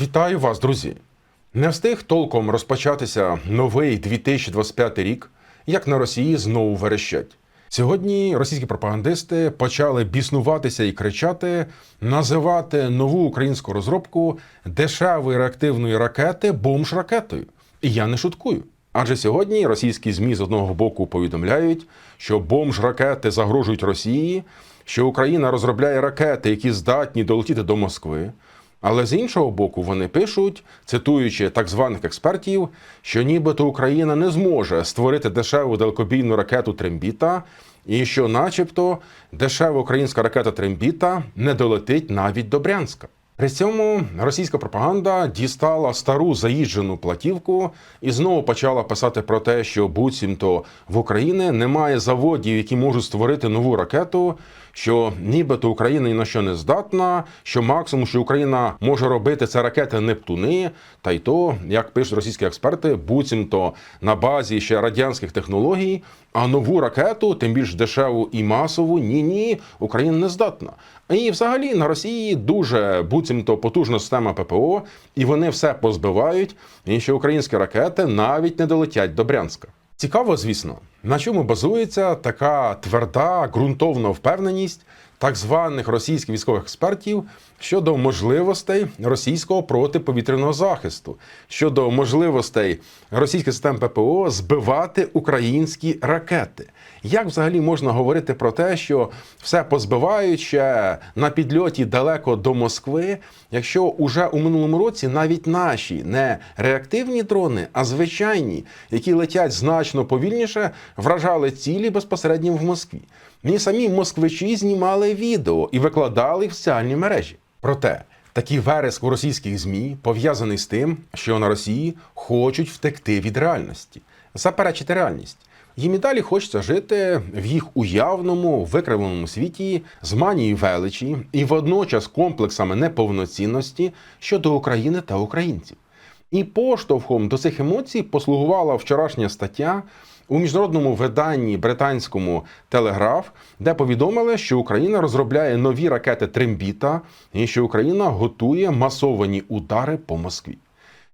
Вітаю вас, друзі! Не встиг толком розпочатися новий 2025 рік, як на Росії знову верещать. Сьогодні російські пропагандисти почали біснуватися і кричати, називати нову українську розробку дешевої реактивної ракети бомж-ракетою. І я не шуткую. Адже сьогодні російські ЗМІ з одного боку повідомляють, що бомж-ракети загрожують Росії, що Україна розробляє ракети, які здатні долетіти до Москви. Але з іншого боку, вони пишуть, цитуючи так званих експертів, що нібито Україна не зможе створити дешеву далекобійну ракету Трембіта, і що, начебто, дешева українська ракета Трембіта не долетить навіть до Брянська. При цьому російська пропаганда дістала стару заїжджену платівку і знову почала писати про те, що буцімто в Україні немає заводів, які можуть створити нову ракету. Що нібито Україна ні на що не здатна, що максимум, що Україна може робити, це ракети Нептуни, та й то, як пишуть російські експерти, буцімто на базі ще радянських технологій, а нову ракету, тим більш дешеву і масову, ні, ні, Україна не здатна. І взагалі на Росії дуже буцімто потужна система ППО, і вони все позбивають, і що українські ракети навіть не долетять до Брянська. Цікаво, звісно, на чому базується така тверда ґрунтовна впевненість так званих російських військових експертів щодо можливостей російського протиповітряного захисту, щодо можливостей російських систем ППО збивати українські ракети. Як взагалі можна говорити про те, що все позбивають ще на підльоті далеко до Москви, якщо уже у минулому році навіть наші не реактивні дрони, а звичайні, які летять значно повільніше, вражали цілі безпосередньо в Москві. Ні самі москвичі знімали відео і викладали в соціальні мережі. Проте такий вереск у російських змі пов'язаний з тим, що на Росії хочуть втекти від реальності, заперечити реальність. Їм і далі хочеться жити в їх уявному викривленому світі з манією величі і водночас комплексами неповноцінності щодо України та українців. І поштовхом до цих емоцій послугувала вчорашня стаття у міжнародному виданні британському Телеграф, де повідомили, що Україна розробляє нові ракети Трембіта і що Україна готує масовані удари по Москві.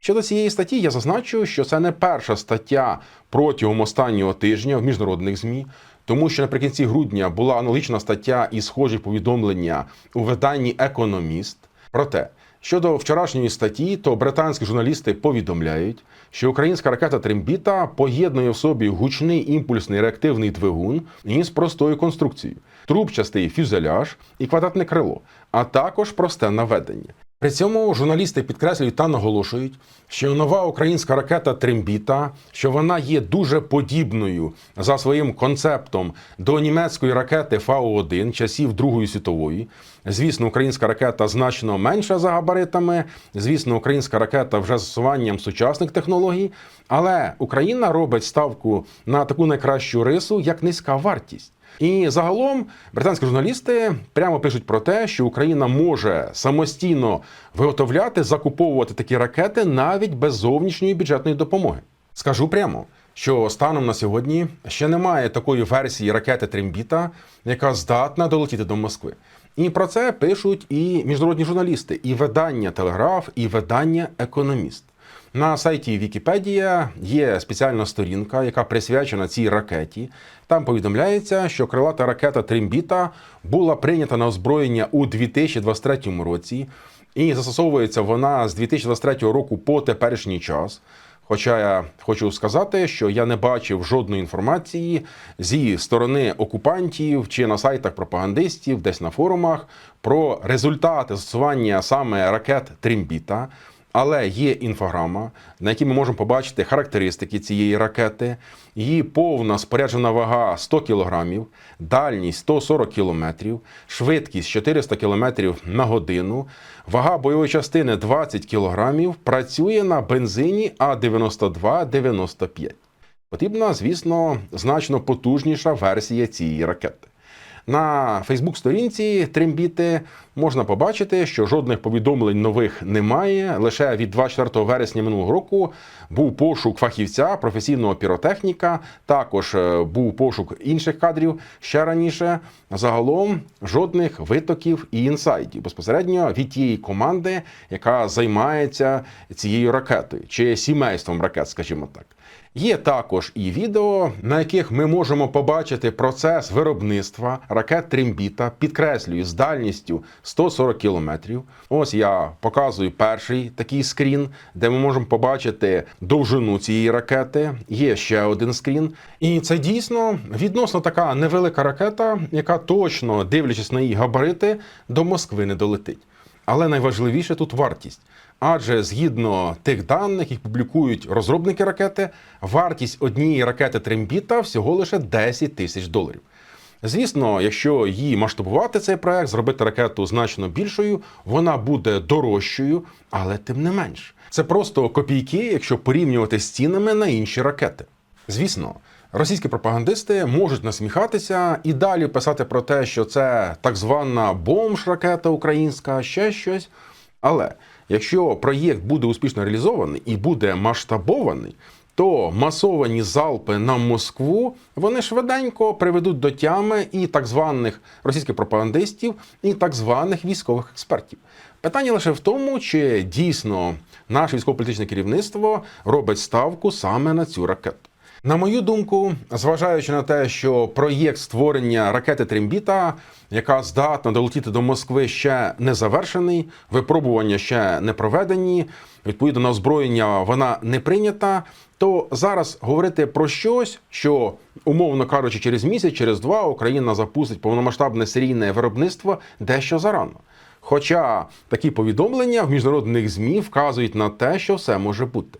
Щодо цієї статті, я зазначу, що це не перша стаття протягом останнього тижня в міжнародних змі, тому що наприкінці грудня була аналогічна стаття і схожі повідомлення у виданні Економіст. Проте щодо вчорашньої статті, то британські журналісти повідомляють, що українська ракета Трембіта поєднує в собі гучний імпульсний реактивний двигун із простою конструкцією, трубчастий фюзеляж і квадратне крило, а також просте наведення. При цьому журналісти підкреслюють та наголошують, що нова українська ракета Трембіта, що вона є дуже подібною за своїм концептом до німецької ракети Фау-1 часів Другої світової. Звісно, українська ракета значно менша за габаритами. Звісно, українська ракета вже застосуванням сучасних технологій. Але Україна робить ставку на таку найкращу рису, як низька вартість. І загалом британські журналісти прямо пишуть про те, що Україна може самостійно виготовляти, закуповувати такі ракети навіть без зовнішньої бюджетної допомоги. Скажу прямо, що станом на сьогодні ще немає такої версії ракети Трембіта, яка здатна долетіти до Москви. І про це пишуть і міжнародні журналісти, і видання Телеграф, і видання Економіст. На сайті Вікіпедія є спеціальна сторінка, яка присвячена цій ракеті. Там повідомляється, що крилата ракета Трембіта була прийнята на озброєння у 2023 році, і застосовується вона з 2023 року по теперішній час. Хоча я хочу сказати, що я не бачив жодної інформації зі сторони окупантів чи на сайтах пропагандистів, десь на форумах, про результати застосування саме ракет Трембіта. Але є інфограма, на якій ми можемо побачити характеристики цієї ракети. Її повна споряджена вага 100 кг, дальність 140 км, швидкість 400 км на годину, вага бойової частини 20 кг, працює на бензині А9295. Потрібна, звісно, значно потужніша версія цієї ракети. На Фейсбук-сторінці Трембіти можна побачити, що жодних повідомлень нових немає. Лише від 24 вересня минулого року був пошук фахівця, професійного піротехніка. Також е, був пошук інших кадрів ще раніше. Загалом жодних витоків і інсайдів безпосередньо від тієї команди, яка займається цією ракетою чи сімейством ракет, скажімо так. Є також і відео, на яких ми можемо побачити процес виробництва ракет Трембіта, підкреслюю, з дальністю 140 кілометрів. Ось я показую перший такий скрін, де ми можемо побачити довжину цієї ракети. Є ще один скрін. І це дійсно відносно така невелика ракета, яка точно, дивлячись на її габарити, до Москви не долетить. Але найважливіше тут вартість. Адже згідно тих даних, їх публікують розробники ракети, вартість однієї ракети Трембіта всього лише 10 тисяч доларів. Звісно, якщо її масштабувати цей проект, зробити ракету значно більшою, вона буде дорожчою, але тим не менш. Це просто копійки, якщо порівнювати з цінами на інші ракети. Звісно, російські пропагандисти можуть насміхатися і далі писати про те, що це так звана бомж-ракета українська, ще щось. Але якщо проєкт буде успішно реалізований і буде масштабований, то масовані залпи на Москву вони швиденько приведуть до тями і так званих російських пропагандистів, і так званих військових експертів. Питання лише в тому, чи дійсно наше військово-політичне керівництво робить ставку саме на цю ракету. На мою думку, зважаючи на те, що проєкт створення ракети Трембіта, яка здатна долетіти до Москви, ще не завершений, випробування ще не проведені, відповідно на озброєння вона не прийнята. То зараз говорити про щось, що умовно кажучи, через місяць, через два Україна запустить повномасштабне серійне виробництво дещо зарано. Хоча такі повідомлення в міжнародних ЗМІ вказують на те, що все може бути.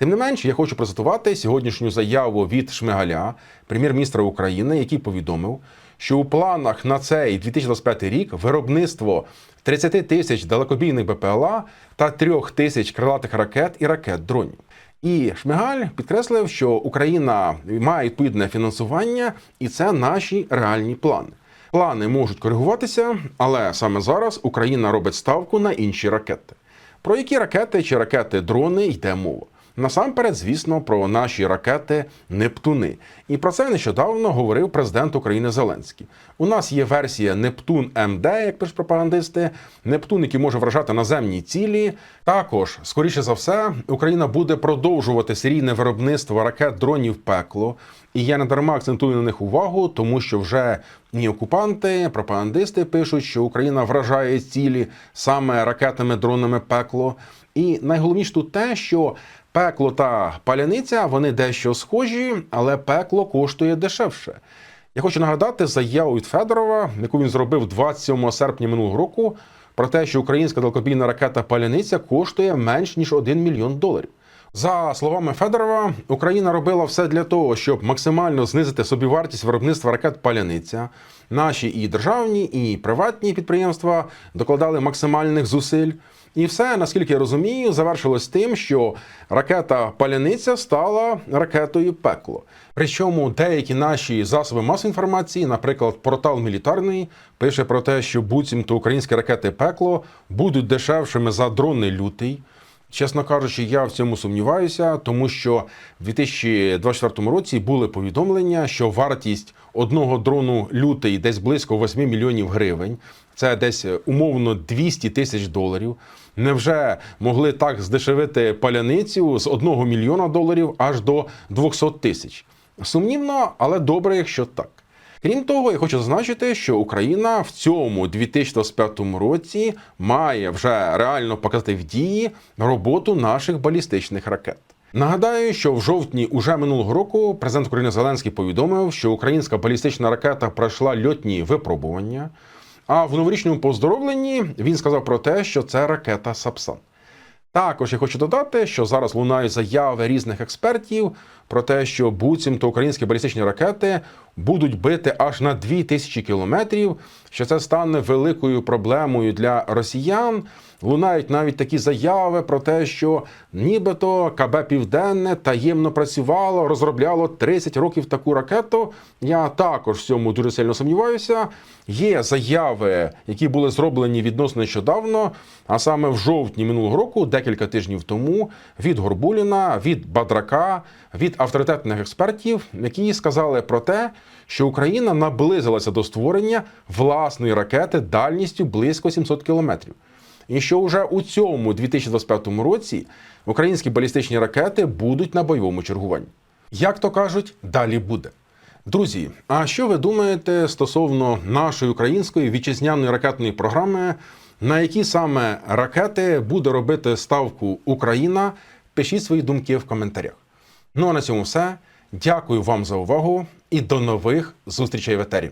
Тим не менш, я хочу процитувати сьогоднішню заяву від Шмигаля, прем'єр-міністра України, який повідомив, що у планах на цей 2025 рік виробництво 30 тисяч далекобійних БПЛА та 3 тисяч крилатих ракет і ракет дронів. І Шмигаль підкреслив, що Україна має відповідне фінансування, і це наші реальні плани. Плани можуть коригуватися, але саме зараз Україна робить ставку на інші ракети. Про які ракети чи ракети дрони йде мова? Насамперед, звісно, про наші ракети Нептуни. І про це нещодавно говорив президент України Зеленський. У нас є версія Нептун МД, як пишуть пропагандисти, Нептун, який може вражати наземні цілі. Також, скоріше за все, Україна буде продовжувати серійне виробництво ракет дронів пекло. І я не дарма акцентую на них увагу, тому що вже ні окупанти, пропагандисти пишуть, що Україна вражає цілі саме ракетами, дронами пекло. І найголовніше тут те, що пекло та паляниця вони дещо схожі, але пекло коштує дешевше. Я хочу нагадати заяву від Федорова, яку він зробив 27 серпня минулого року, про те, що українська далекобійна ракета Паляниця коштує менш ніж 1 мільйон доларів. За словами Федорова, Україна робила все для того, щоб максимально знизити собівартість виробництва ракет Паляниця. Наші і державні, і приватні підприємства докладали максимальних зусиль. І все, наскільки я розумію, завершилось тим, що ракета Паляниця стала ракетою пекло. Причому деякі наші засоби масової інформації, наприклад, портал мілітарний, пише про те, що буцімто українські ракети пекло будуть дешевшими за дрони лютий. Чесно кажучи, я в цьому сумніваюся, тому що в 2024 році були повідомлення, що вартість одного дрону лютий десь близько 8 мільйонів гривень. Це десь умовно 200 тисяч доларів. Невже могли так здешевити паляницю з 1 мільйона доларів аж до 200 тисяч? Сумнівно, але добре, якщо так. Крім того, я хочу зазначити, що Україна в цьому 2025 році має вже реально показати в дії роботу наших балістичних ракет. Нагадаю, що в жовтні уже минулого року президент України Зеленський повідомив, що українська балістична ракета пройшла льотні випробування. А в новорічному поздоровленні він сказав про те, що це ракета Сапсан. Також я хочу додати, що зараз лунають заяви різних експертів про те, що буцімто українські балістичні ракети будуть бити аж на 2000 кілометрів, що це стане великою проблемою для росіян. Лунають навіть такі заяви про те, що нібито КБ Південне таємно працювало, розробляло 30 років таку ракету. Я також в цьому дуже сильно сумніваюся. Є заяви, які були зроблені відносно нещодавно, а саме в жовтні минулого року, декілька тижнів тому, від Горбуліна, від Бадрака, від авторитетних експертів, які сказали про те, що Україна наблизилася до створення власної ракети дальністю близько 700 кілометрів. І що вже у цьому 2025 році українські балістичні ракети будуть на бойовому чергуванні. Як то кажуть, далі буде. Друзі, а що ви думаєте стосовно нашої української вітчизняної ракетної програми? На які саме ракети буде робити ставку Україна? Пишіть свої думки в коментарях. Ну а на цьому все. Дякую вам за увагу і до нових зустрічей в етері.